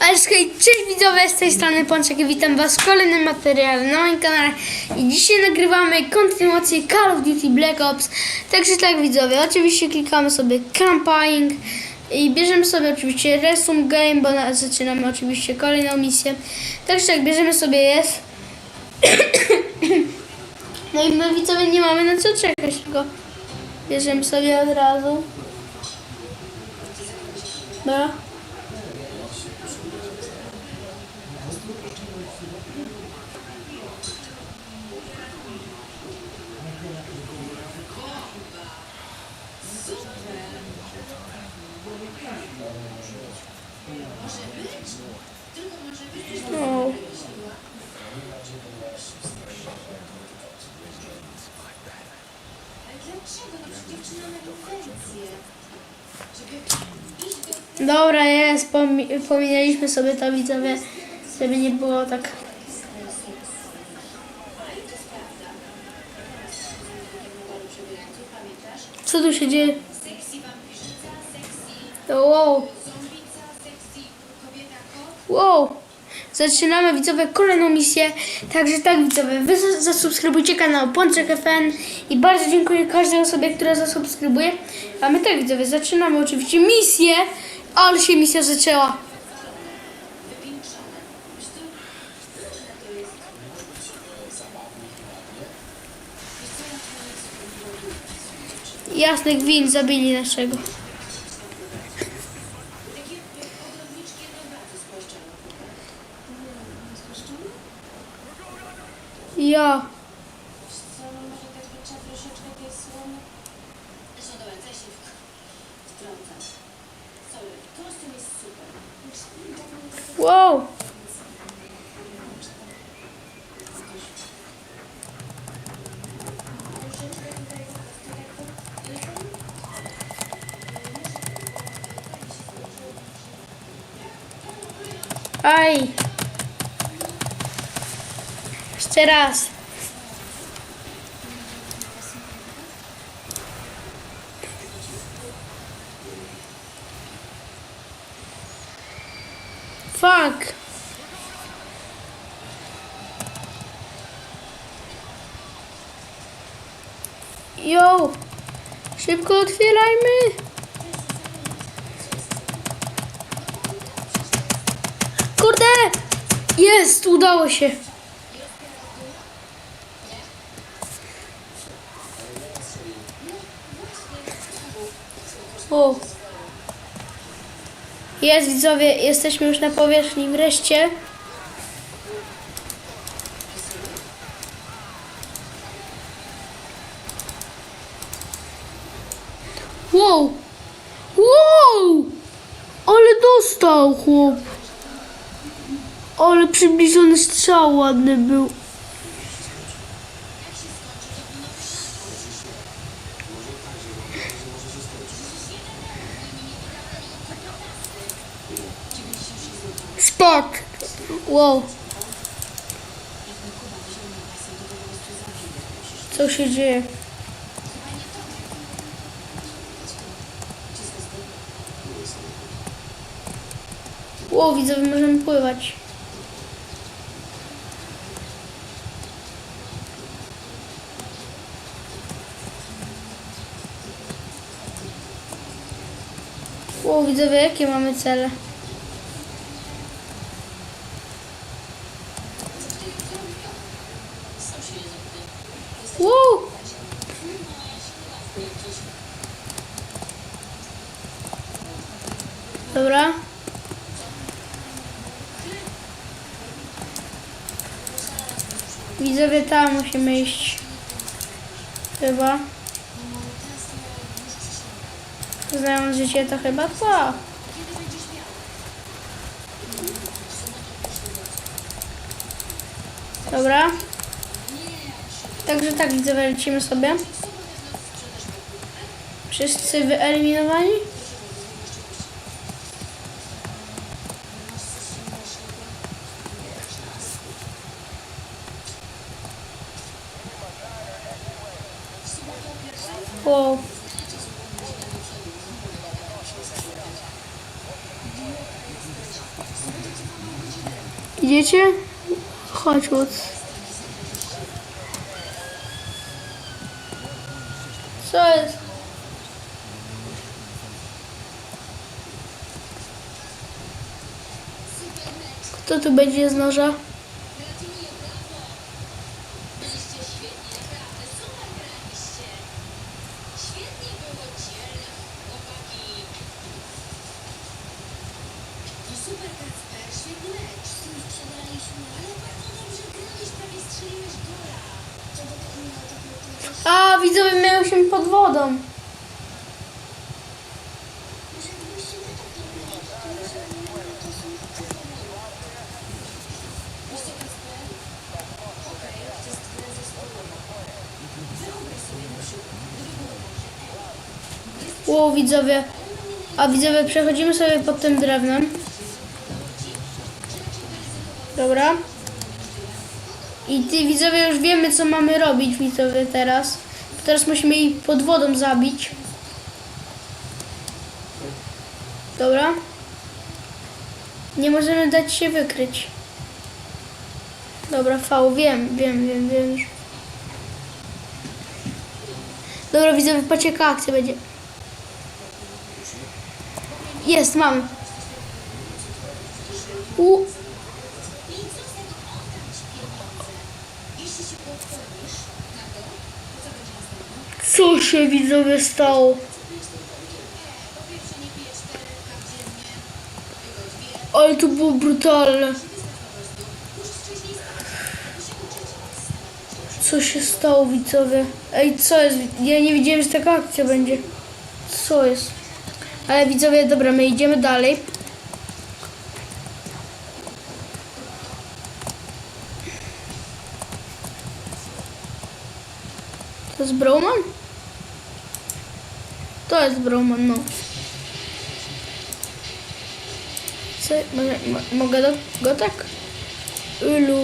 Ale hej, cześć widzowie, z tej strony Pączek i witam was w kolejnym materiale na moim kanale. I dzisiaj nagrywamy kontynuację Call of Duty Black Ops. Także tak widzowie, oczywiście klikamy sobie Campaign i bierzemy sobie oczywiście Resume Game, bo na, zaczynamy oczywiście kolejną misję. Także tak, bierzemy sobie jest. No i my widzowie nie mamy na co czekać, tylko bierzemy sobie od razu. Dobra O. Dobra, jest, pomi- pominęliśmy sobie to widzowie, żeby nie było tak. Co tu się dzieje? Wow. Wow. Zaczynamy widzowie kolejną misję. Także tak widzowie, wy za- zasubskrybujcie kanał Pączek FN i bardzo dziękuję każdej osobie, która zasubskrybuje. A my tak widzowie, zaczynamy oczywiście misję, ale się misja zaczęła. Jasny gwint zabili naszego. Ja. Co, no może tak by trzeba troszeczkę tej słomy? Zresztą dobra, daj się wtrącać. Sorry, kostium jest super. Wow. Aj. Jeszcze raz. Fuck. Yo. Szybko otwierajmy. Kurde! Jest, udało się. O. Jest widzowie, jesteśmy już na powierzchni wreszcie. Wow! Wow! Ale dostał chłop. Ale przybliżony strzał ładny był. Spadł. Wow. Co się dzieje? Wow, widzowie, możemy pływać. Wow, widzowie, jakie mamy cele? Wow! Dobra. Widzowie, tam musimy iść. Chyba. Znając życie, to chyba to. Dobra. Także tak, widzowie, lecimy sobie. Wszyscy wyeliminowani? Wow. Idziecie? Chodź, Łuc. Co jest? Kto tu będzie z noża? Byliście świetni, naprawdę. Super graliście. Świetnie było dzielne, chłopaki. No super, Kacper. Świetny mecz. Znów przegraliśmy, ale bardzo dobrze grałeś. Prawie strzeliłeś gola. To do tego miało tak naprawdę. A, widzowie miał się pod wodą. Może gdybyście wy tak grali, to może nie to są Wiesz co, Kacper? Okej, to jest gra zespołowa. Wyobraź sobie na przykład, gdyby było tak, że Ło, widzowie. A widzowie, przechodzimy sobie pod tym drewnem. Dobra. I ty widzowie już wiemy co mamy robić widzowie teraz. Teraz musimy ich pod wodą zabić. Dobra. Nie możemy dać się wykryć. Dobra, V, wiem, wiem, wiem, wiem. Dobra, widzowie, patrzcie jaka akcja będzie. Jest, mamy. U, I co z tego oddam ci pieniądze? Jeśli się podpomnisz na to, to co będzie następne? co się widzowie stało? Ale to było brutalne. Co się stało widzowie? Ej, co jest? Ja nie wiedziałem, że taka akcja będzie. Co jest? Ale widzowie, dobra, my idziemy dalej. To jest Browman? To jest Browman, no. Co, może, mo, mogę go tak? Ilu,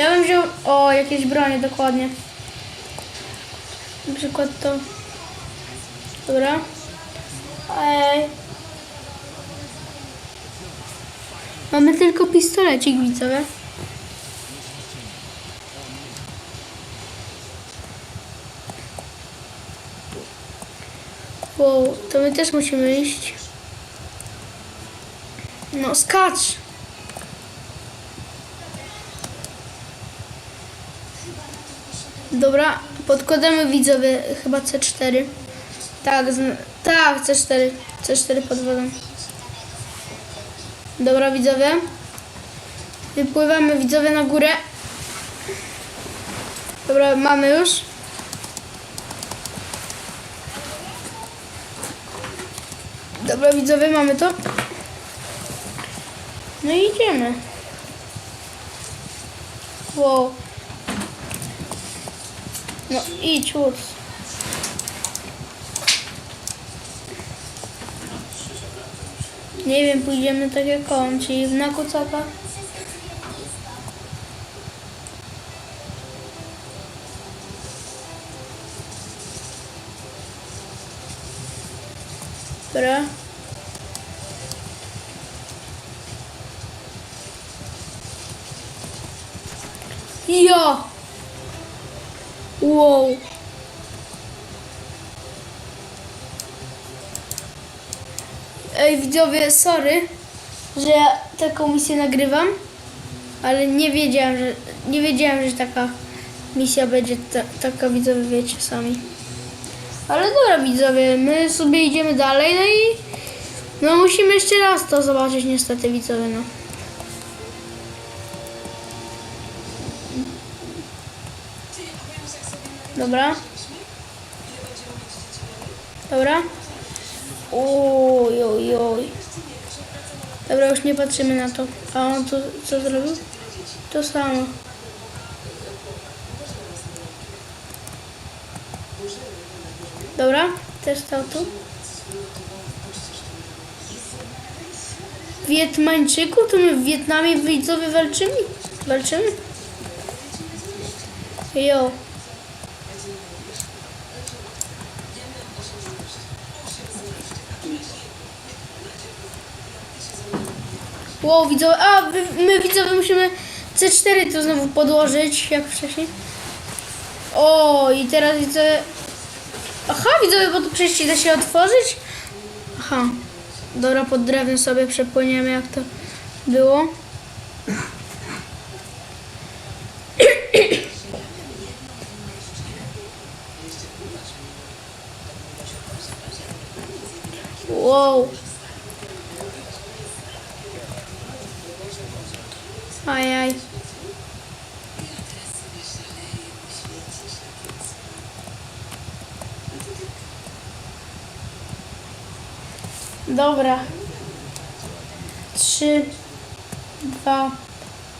Ja bym wziął... O, jakieś bronie, dokładnie. Na przykład to... Dobra. Ej. Mamy tylko pistolecik, widzowie. Wow, to my też musimy iść. No, skacz! Dobra, podkładamy widzowie chyba C4. Tak, tak, C4. C4 pod wodą. Dobra, widzowie. Wypływamy widzowie na górę. Dobra, mamy już. Dobra, widzowie, mamy to. No i idziemy. Wow. No idź. Nie wiem, pójdziemy tak jak on, czyli na kucaka. Dobra. Ja! Wow. Ej, widzowie, sorry, że ja taką misję nagrywam, ale nie wiedziałem, że nie wiedziałem, że taka misja będzie ta, taka, widzowie, wiecie sami. Ale dobra, widzowie, my sobie idziemy dalej, no i no musimy jeszcze raz to zobaczyć, niestety, widzowie, no. Dobra. Dobra. Oj, oj, oj. Dobra, już nie patrzymy na to. A on to co zrobił? To samo. Dobra, też stał tu. Wietmańczyku? To my w Wietnamie widzowie walczymy? Walczymy? Jo. Wow, widzowie, a my, widzowie musimy C4 to znowu podłożyć, jak wcześniej. O, i teraz widzę... Aha, widzowie, bo tu przejście da się otworzyć? Aha. Dobra, pod drewnem sobie przepłyniemy, jak to było. Wow. Ajaj. Dobra. Trzy, dwa,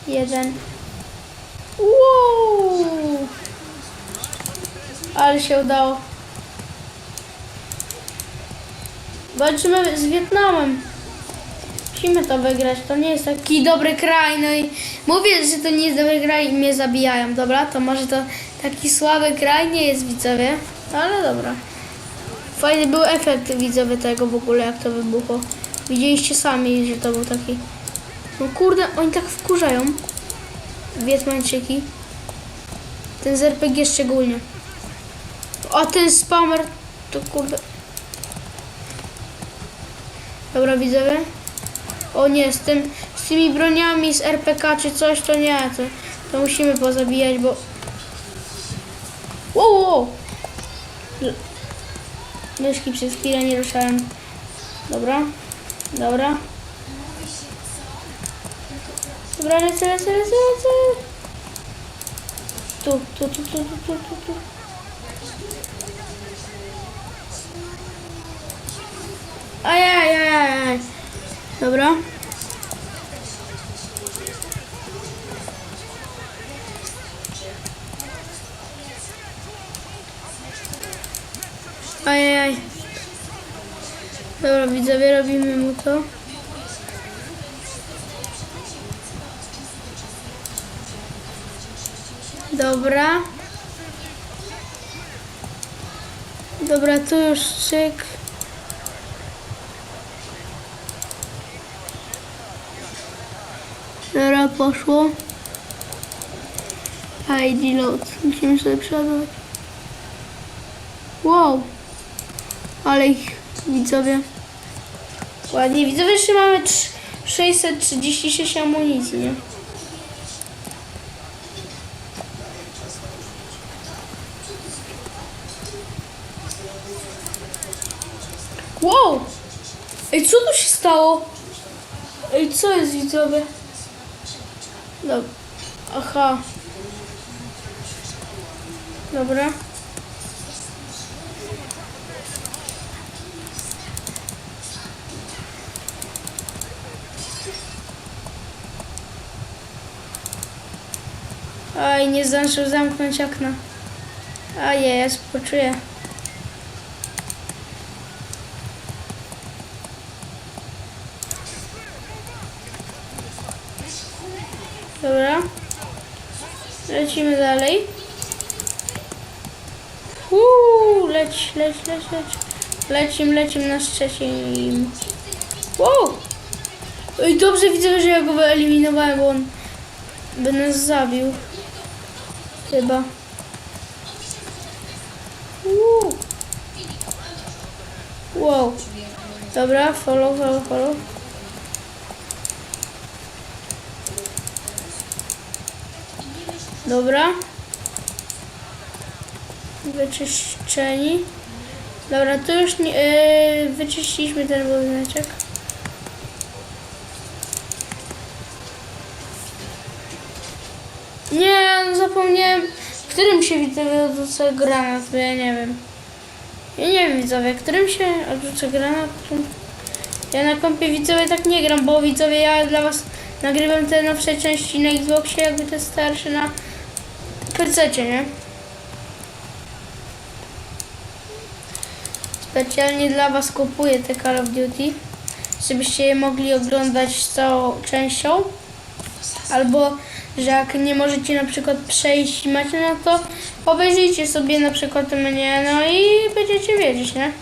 jeden. Wow! Ale się udało. Walczymy z Wietnamem. Musimy to wygrać. To nie jest taki dobry kraj. No i mówię, że to nie jest dobry kraj i mnie zabijają. Dobra, to może to taki słaby kraj nie jest widzowie. Ale dobra. Fajny był efekt widzowie tego w ogóle, jak to wybuchło. Widzieliście sami, że to był taki... No kurde, oni tak wkurzają. Wietmańczyki. Ten z RPG szczególnie. A ten spammer to kurde... Dobra, widzowie. O nie, z, tym, z tymi broniami z RPK czy coś, to nie, to, to musimy pozabijać, bo... Wow, wow, Myszki przez chwilę nie ruszałem. Dobra, dobra. Dobra, lecę, lecę, lecę, lecę. Tu, tu, tu, tu, tu, tu, tu, tu. Ajaj, ajaj, ajaj. Dobra. Ajaj. Dobra, widzowie, robimy mu to. Dobra. Dobra, tu już czyk. Dobra, poszło. ID load. Musimy sobie przeładować. Wow. Ale ich widzowie. Ładnie. Widzowie jeszcze mamy trz- 636 amunicji, nie? Wow! Ej, co tu się stało? Ej, co jest widzowie? Dob Aha. Dobra. Aj, nie zdążył zamknąć okna. A jest, poczuję. Dobra. Lecimy dalej. Uuu, leć, leć, leć, leć. Lecim, lecim na trzecim. Wow! Ej, dobrze widzę, że ja go wyeliminowałem, bo on by nas zabił. Chyba. Uuu. Wow. Dobra, follow, follow, follow. Dobra. Wyczyszczeni. Dobra, to już nie, yy, wyczyściliśmy ten budyneczek. Nie, no zapomniałem, w którym się widzowie odrzuca granat, bo ja nie wiem. Ja nie wiem widzowie, w którym się odrzuca granat. Ja na kompie widzowie tak nie gram, bo widzowie ja dla was nagrywam te nowsze części na Xboxie, jakby te starsze na PC, nie? Specjalnie dla was kupuję te Call of Duty, żebyście je mogli oglądać z całą częścią. Albo, że jak nie możecie na przykład przejść i macie na to, obejrzyjcie sobie na przykład mnie, no i będziecie wiedzieć, nie?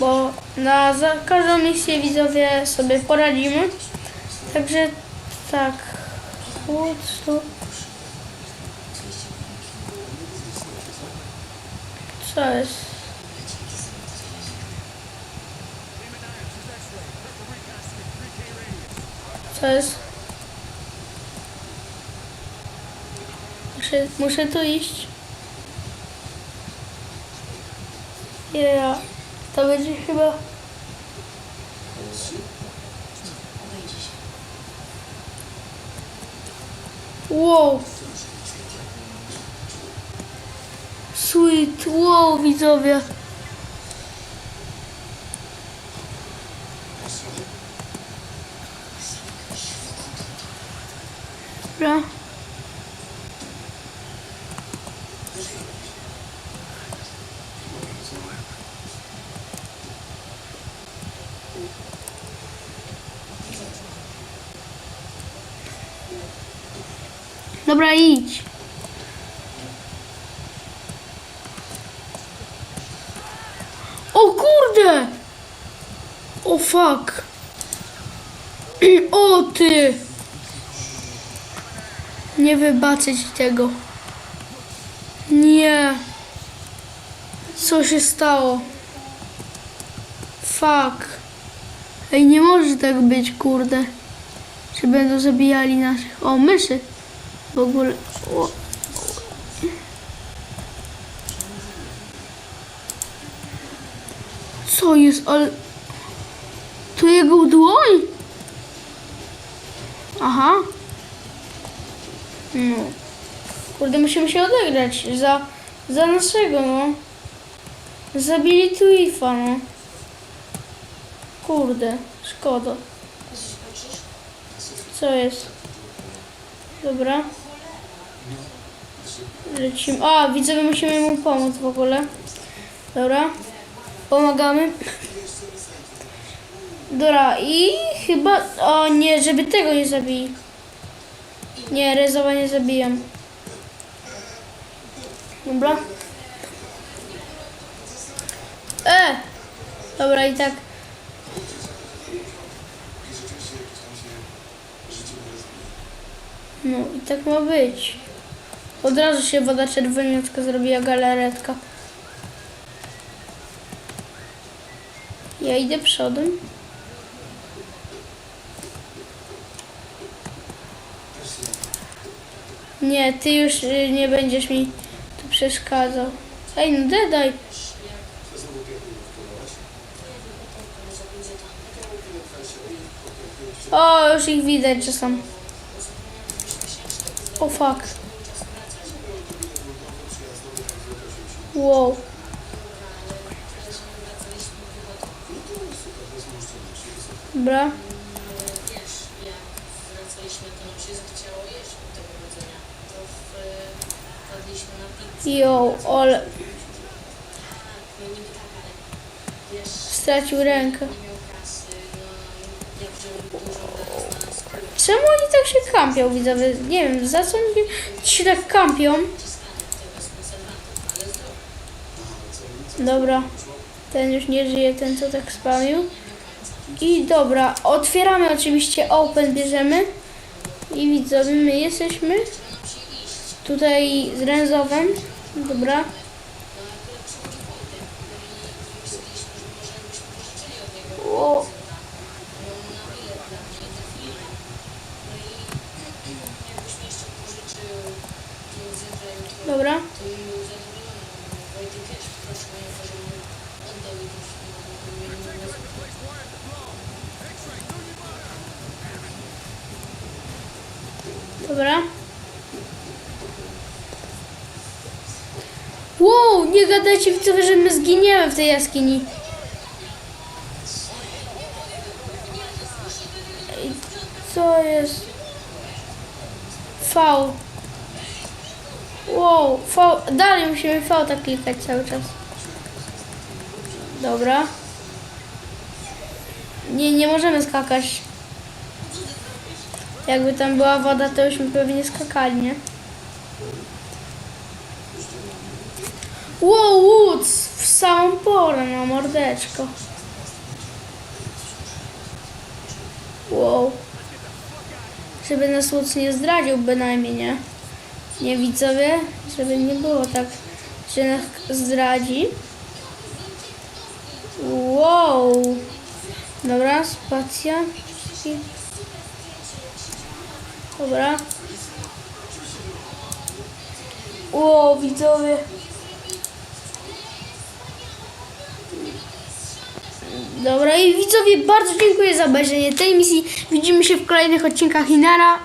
bo na za każdą misję widzowie sobie poradzimy. Także tak. Chłód, Co jest? Muszę, muszę tu iść. Ja. To będzie chyba. Wow. Sweet, wow, widzowie. Dobra. Dobra, idź. O kurde! O fuck. O ty! Nie wybaczę ci tego. Nie. Co się stało? Fuck. Ej, nie może tak być, kurde. Czy będą zabijali naszych... O, myszy. W ogóle... O. Co jest, ale... To jego dłoń? Aha. No. Kurde, musimy się odegrać za, za naszego, no. Zabili Twifa, no. Kurde, szkoda. Co jest? Dobra. Lecimy. A, widzowie, musimy mu pomóc w ogóle. Dobra. Pomagamy. Dobra, i chyba... O nie, żeby tego nie zabili. Nie, Rezowa nie zabijam. Dobra. E! Dobra, i tak. No i tak ma być. Od razu się woda czerwoniutka zrobiła galaretka. Ja idę przodem. Nie, ty już y, nie będziesz mi tu przeszkadzał. Ej, no daj. O, już ich widać, że. O fuck. Wow. Dobra. Teraz na nas kurę Czemu oni tak się kampią, widzowie? Nie wiem, za co oni się tak kampią? Dobra. Ten już nie żyje, ten co tak spamił. I dobra, otwieramy oczywiście open, bierzemy. I widzowie, my jesteśmy tutaj z Renzowem. Dobra. O, dobra. to bym był zadowolony. bo Wojtek też prosił mnie, żebym oddał i też nie Dobra. Wow, nie gadajcie widzowie, że my zginiemy w tej jaskini. Ej, Co jest? V. Wow, V. Dalej musimy V tak klikać cały czas. Dobra. Nie, nie możemy skakać. Jakby tam była woda, to byśmy pewnie skakali, nie? Wow, łódź, w samą porę na mordeczko. Wow. Żeby nas łódź nie zdradził bynajmniej, nie? Nie widzowie? Żeby nie było tak, że nas zdradzi. Wow. Dobra, spacja. Dobra. Wow, widzowie. Dobra i widzowie, bardzo dziękuję za obejrzenie tej misji. Widzimy się w kolejnych odcinkach Inara.